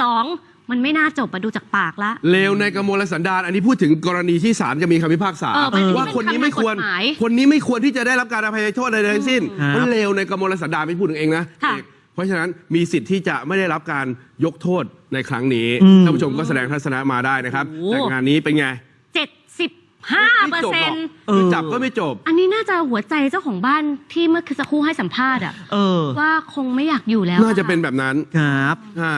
สองมันไม่น่าจบอะดูจากปากละ เลวในกมลสันดานอันนี้พูดถึงกรณีที่ศาลจะมีคำพิพากษา เออมันว่าคนนี้ไม่ควรเป็นคำทางกฎหมาย คนนี้ไม่ควรที่จะได้รับการอภัยโทษใดๆทั้งสิ้นครับ เพราะเลวในกมลสันดานไม่พูดถึงเองนะค่ะ เอกเพราะฉะนั้นมีสิทธิ์ที่จะไม่ได้รับการยกโทษในครั้งนี้อืมท่านผู้ชมก็แสดงทัศนะมาได้นะครับโอ้แต่งานนี้เป็นไงเจ็ดสิบห้าเปอไม่ร์จบเซ็หรนอกต์เออจับก็ไม่จบ อันนี้น่าจะหัวใจเจ้าของบ้านที่เมื่อสักครู่ให้สัมภาษณ์อะเออ ว่าคงไม่อยากอยู่แล้วน่าจะเป็นแบบนั้นครับอ่า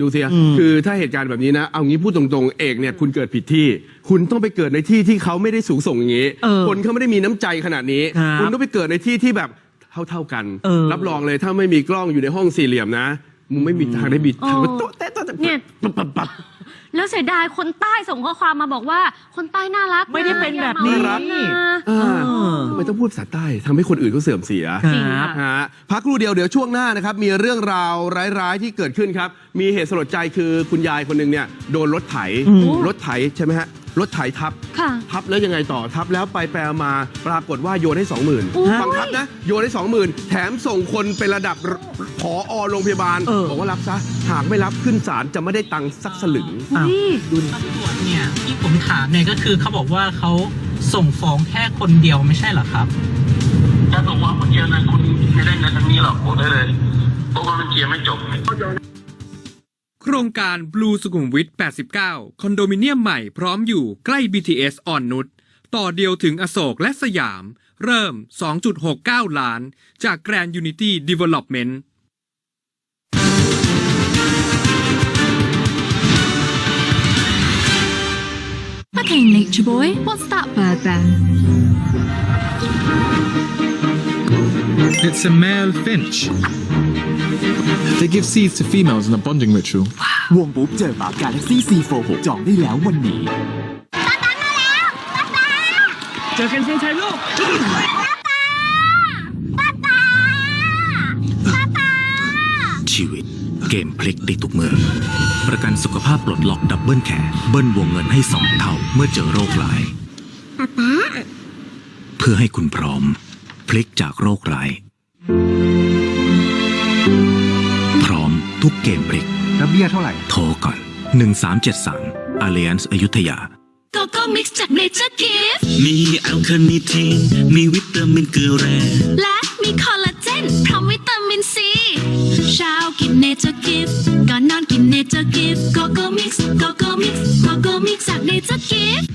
ดูสิอืมคือถ้าเหตุการณ์แบบนี้นะ เอางี้พูดตรงๆ เอกเนี่ยคุณเกิดผิดที่ คุณต้องไปเกิดในที่ที่เขาไม่ได้สูงส่งอย่างนี้ เออคนเขาไม่ได้มีน้ำใจขนาดนี้ ครับคุณต้องไปเกิดในที่ที่แบบเท่าๆกัน เออ รับรองเลยถ้าไม่มีกล้องอยู่ในห้องสี่เหลี่ยมนะมึงไม่มีทางได้บิดทางโต๊ะแตะโต๊ะแตะเนี่ย ปับปับปับ แล้วเสียดายคนใต้ส่งข้อความมาบอกว่า คนใต้น่ารักไม่ได้เป็นแบบนี้ อย่ามาว่านะอ่าเออทำไมต้องพูดภาษาใต้ทำให้คนอื่นเขาเสื่อมเสียคจริงรับค่ะ ฮะพักครู่เดียวเดี๋ยวช่วงหน้านะครับ มีเรื่องราวร้ายๆที่เกิดขึ้นครับ มีเหตุสลดใจคือคุณยายคนหนึ่งเนี่ยโดนรถไถอืมรถไถใช่ไหมฮะ รถไถทับ ค่ะ ทับแล้วยังไงต่อทับแล้วไปแปลมาปรากฏว่าโยนให้สองหมื่นอุ๊ยบังคับนะโยนให้สองหมื่นแถมส่งคนเป็นระดับผอโรงพยาบาลเออ บอกว่ารับซะหากไม่รับขึ้นศาลจะไม่ได้ตังค์สักสลึง อ้าวอุ๊ยดูดิตำรวจเนี่ยที่ผมถามเนี่ยก็คือเขาบอกว่าเขาส่งฟ้องแค่คนเดียวไม่ใช่เหรอครับ ถ้าบอกว่าเมื่อกี้นะคุณไม่ได้เงินทั้งนี้หรอกบอกได้เลยเพราะว่ามันเคลียร์ไม่จบ โครงการ Blue สุขุมวิท 89 คอนโดมิเนียมใหม่พร้อมอยู่ใกล้ BTS อ่อนนุช ต่อเดียวถึงอโศกและสยาม เริ่ม 2.69 ล้าน จาก Grand Unity Development Okay, Nature Boy, what's that bird then? It's a male finch. They give seeds to females in a bonding ritual. วงปุ๊บเจอปั๊บ Galaxy C46 จองได้แล้ววันนี้ เจอกันเซนชัยลูก ชีวิต เกมพลิกได้ทุกเมื่อ ประกันสุขภาพปลดล็อกดับเบิลแคร์เบิ้ลวงเงินให้สองเท่าเมื่อเจอโรคร้าย เพื่อให้คุณพร้อม พลิกจากโรคร้าย ทุกเกมพลิกแล้วเบี้ยเท่าไหร่ โทรก่อน 1373 Alliance อยุธยา Go Go Mix จาก Nature Gift มีแอลคาเนทีน มีวิตามินเกลือแร่ และมีคอลลาเจน พร้อมวิตามินซีเช้ากิน Nature Gift ก่อนนอนกิน Nature Gift Go Go Mix Go Go Mix Go Go Mix จาก Nature Gift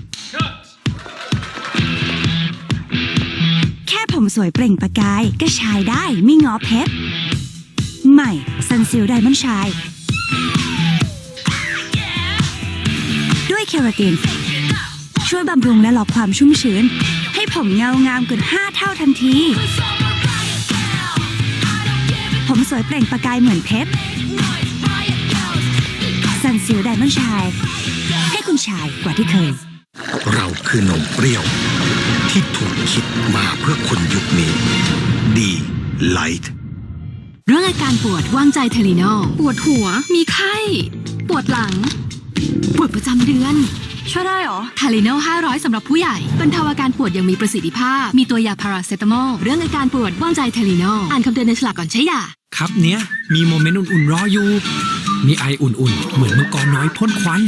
แค่ผมสวยเปล่งประกายก็ชายได้ไม่งอเพชรใหม่ ซันซิลไดมอนชาย ด้วยเคราติน ช่วยบำรุงและหลอกความชุ่มชื้น ให้ผมเงางามเกิน5เท่าทันที ผมสวยเปล่งประกายเหมือนเพชรซันซิลไดมอนชาย ให้คุณชายกว่าที่เคย เราคือนมเปรี้ยว ที่ถูกคิดมาเพื่อคนยุคนี้ ดีไลท์ เรื่องอาการปวดวางใจเทลินอลปวดหัว มีไข้ ปวดหลัง ปวดประจำเดือน ช่วยได้หรอ ทาลิโน500สำหรับผู้ใหญ่บรรเทาอาการปวดอย่างมีประสิทธิภาพ มีตัวยาพาราเซตามอล เรื่องอาการปวดว่างใจเทลิโนอ่านคำเตือนในฉลากก่อนใช้ยา ครับเนี้ย มีโมเมนต์อุ่นๆรออยู่ มีไออุ่นๆ เหมือนมังกรน้อยพ่นควัน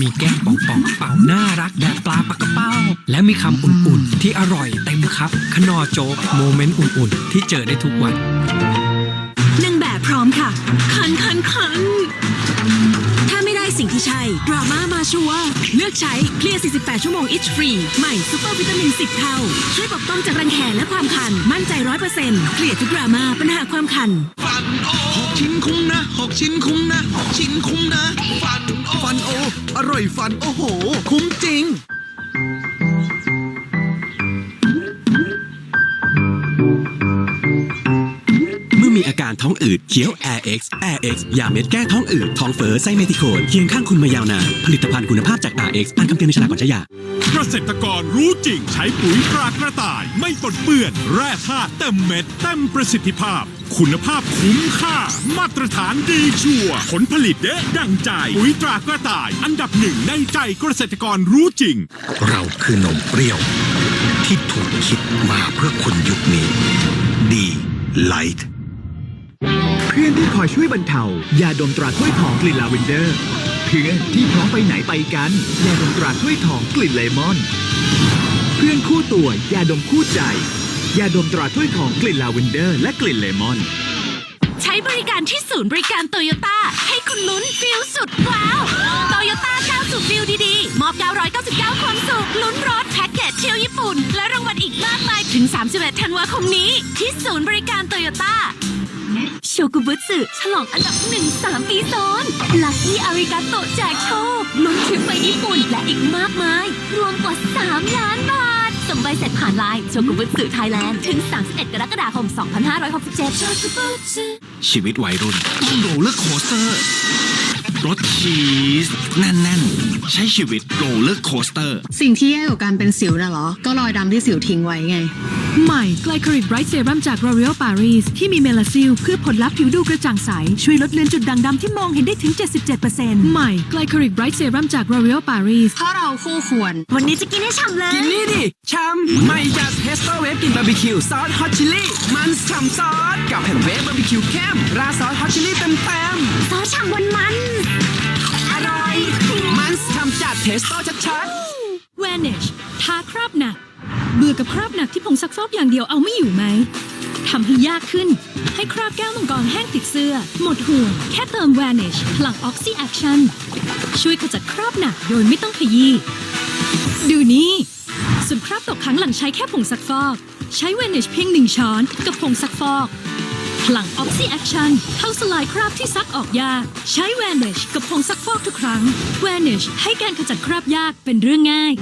มีแก้มป่องๆเป่าน่ารักแบบปลาปักกระเป้า และมีคำอุ่นๆ ที่อร่อยเต็มครับ ขนอโจ๊กโมเมนต์อุ่นๆ ที่เจอได้ทุกวัน ไม่ได้สิ่งที่ใช่ดราม่ามาชัวร์เลือกใช้เคลียร์ 48 ชั่วโมง itch free ใหม่ซูเปอร์วิตามิน 10 เท่า ช่วยปกป้องจากรังแคและความคัน มั่นใจ 100%เคลียร์ทุกดราม่าปัญหาความคันหกชิ้นคุ้มนะหกชิ้นคุ้มนะหกชิ้นคุ้มนะ ฟันโอฟันโอ อร่อยฟันโอ้โห คุ้มจริง การท้องอืดเคี้ยว Air X Air X ยาเม็ดแก้ท้องอืดท้องเฟ้อไส้เมทิโคนเคียงข้างคุณมายาวนานผลิตภัณฑ์คุณภาพจาก Air X อ่านคำเตือนในฉลากก่อนใช้ยาเกษตรกรรู้จริงใช้ปุ๋ยตรากระต่ายไม่ปนเปื้อน แร่ธาตุเต็มเม็ดเต็มประสิทธิภาพ คุณภาพคุ้มค่า มาตรฐานดีชัวร์ผลผลิตเด๊ะดังใจปุ๋ยตรากระต่าย อันดับหนึ่งในใจเกษตรกรรู้จริง เราคือนมเปรี้ยว ที่ถูกคิดมาเพื่อคนยุคนี้ดีไลท์ เพื่อนที่คอยช่วยบรรเทายาดมตราถ้วยทองกลิ่นลาเวนเดอร์เพื่อนที่พร้อมไปไหนไปกันยาดมตราถ้วยทองกลิ่นเลมอน เพื่อนคู่ตัวยาดมคู่ใจยาดมตราถ้วยทองกลิ่นลาเวนเดอร์ และกลิ่นเลมอน ใช้บริการที่ศูนย์บริการโตโยต้าให้คุณลุ้นฟิลสุดว้าวโตโยต้าก้าวสู่ฟิลดีๆ มอบ 999 ความสุขลุ้นรถแพ็กเกจเที่ยวญี่ปุ่น และรางวัลอีกมากมายถึง 31 ธันวาคมนี้ ที่ศูนย์บริการโตโยต้า กุบุสึฉลองอันดับหนึ่งสามปีซ้อนลัคกี้อาริกาโตแจกโชคลุ้นทริปไปญี่ปุ่นและอีกมากมาย รวมกว่า 3 ล้านบาทส่งใบเสร็จผ่านไลน์โชกุบุสึไทยแลนด์ ถึง 31 กรกฎาคม 2567โชกุบุสึชีวิตวัยรุ่นต้องโรลเลอร์โคสเตอร์รถชีสแน่นๆ ใช้ชีวิตโรลเลอร์โคสเตอร์ สิ่งที่แย่กว่าการเป็นสิวน่ะเหรอ ก็รอยดำที่สิวทิ้งไว้ไง ใหม่ไกลคอริกไบรท์เซรั่มจาก L'Oreal Paris ที่มีเมลาซิลเพื่อผลลัพธ์ผิวดูกระจ่างใส ช่วยลดเลือนจุดด่างดำที่มองเห็นได้ถึง 77%ใหม่ไกลคอริกไบรท์เซรั่มจาก L'Oreal Paris ถ้าเราคู่ควร วันนี้จะกินให้ฉ่ำเลย กินนี่ดิชำไม่จากเทสโตเวฟกลิ่นบาร์บีคิวซอสฮอตชิลลี่มันฉ่ำซอสกับแผ่นเวฟบาร์บีคิวเข้มราดซอสฮอตชิลลี่เต็มเต็มซอสฉ่ำมันมันๆอร่อยมันฉ่ำจัดเทสโตชัดๆ Vanish ทาคราบหนัก เบื่อกับคราบหนักที่ผงซักฟอกอย่างเดียวเอาไม่อยู่ไหมทำให้ยากขึ้น ให้คราบแก้วมังกรแห้งติดเสื้อ หมดห่วง แค่เติม Vanish พลัง Oxy Action ช่วยขจัดคราบหนักโดยไม่ต้องขยี้ดูนี่ส่วนคราบตกค้างหลังใช้แค่ผงซักฟอก ใช้ Vanish เพียงหนึ่งช้อน กับผงซักฟอก พลัง Oxy Action เข้าสลายคราบที่ซักออกยาก ใช้ Vanish กับผงซักฟอกทุกครั้ง Vanish ให้การขจัดคราบยากเป็นเรื่องง่าย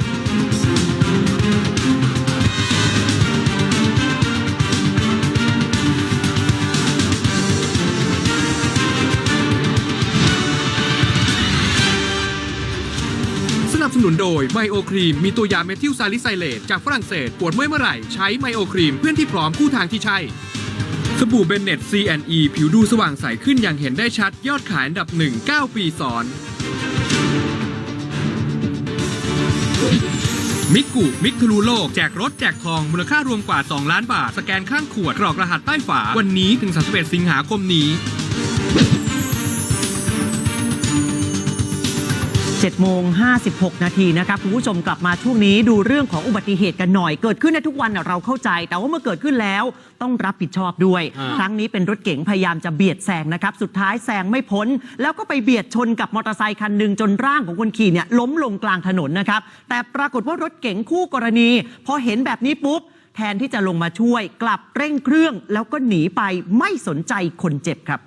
สนับสนุนโดยไมโอครีม มีตัวยาเมทิลซาลิไซเลตจากฝรั่งเศสปวดเมื่อยเมื่อไหร่ ใช้ไมโอครีมเพื่อนที่พร้อมคู่ทางที่ใช่ สบู่เบนเน็ต C&E ผิวดูสว่างใสขึ้นอย่างเห็นได้ชัดยอดขายอันดับหนึ่ง9ปีซ้อน มิกุมิกทะลุโลก แจกรถแจกทองมูลค่ารวมกว่า 2 ล้านบาท สแกนข้างขวดกรอกรหัสใต้ฝา วันนี้ถึง31สิงหาคมนี้ 7โมง56 นาทีนะครับคุณผู้ชมกลับมาช่วงนี้ดูเรื่องของอุบัติเหตุกันหน่อย เกิดขึ้นในทุกวันน่ะเราเข้าใจ แต่ว่าเมื่อเกิดขึ้นแล้วต้องรับผิดชอบด้วยอ่าครั้งนี้เป็นรถเก๋งพยายามจะเบียดแซงนะครับ สุดท้ายแซงไม่พ้น แล้วก็ไปเบียดชนกับมอเตอร์ไซคันหนึ่งจนร่างของคนขี่เนี่ยล้มลงกลางถนนนะครับ แต่ปรากฏว่ารถเก๋งคู่กรณี พอเห็นแบบนี้ปุ๊บแทนที่จะลงมาช่วย กลับเร่งเครื่อง แล้วก็หนีไปไม่สนใจคนเจ็บครับ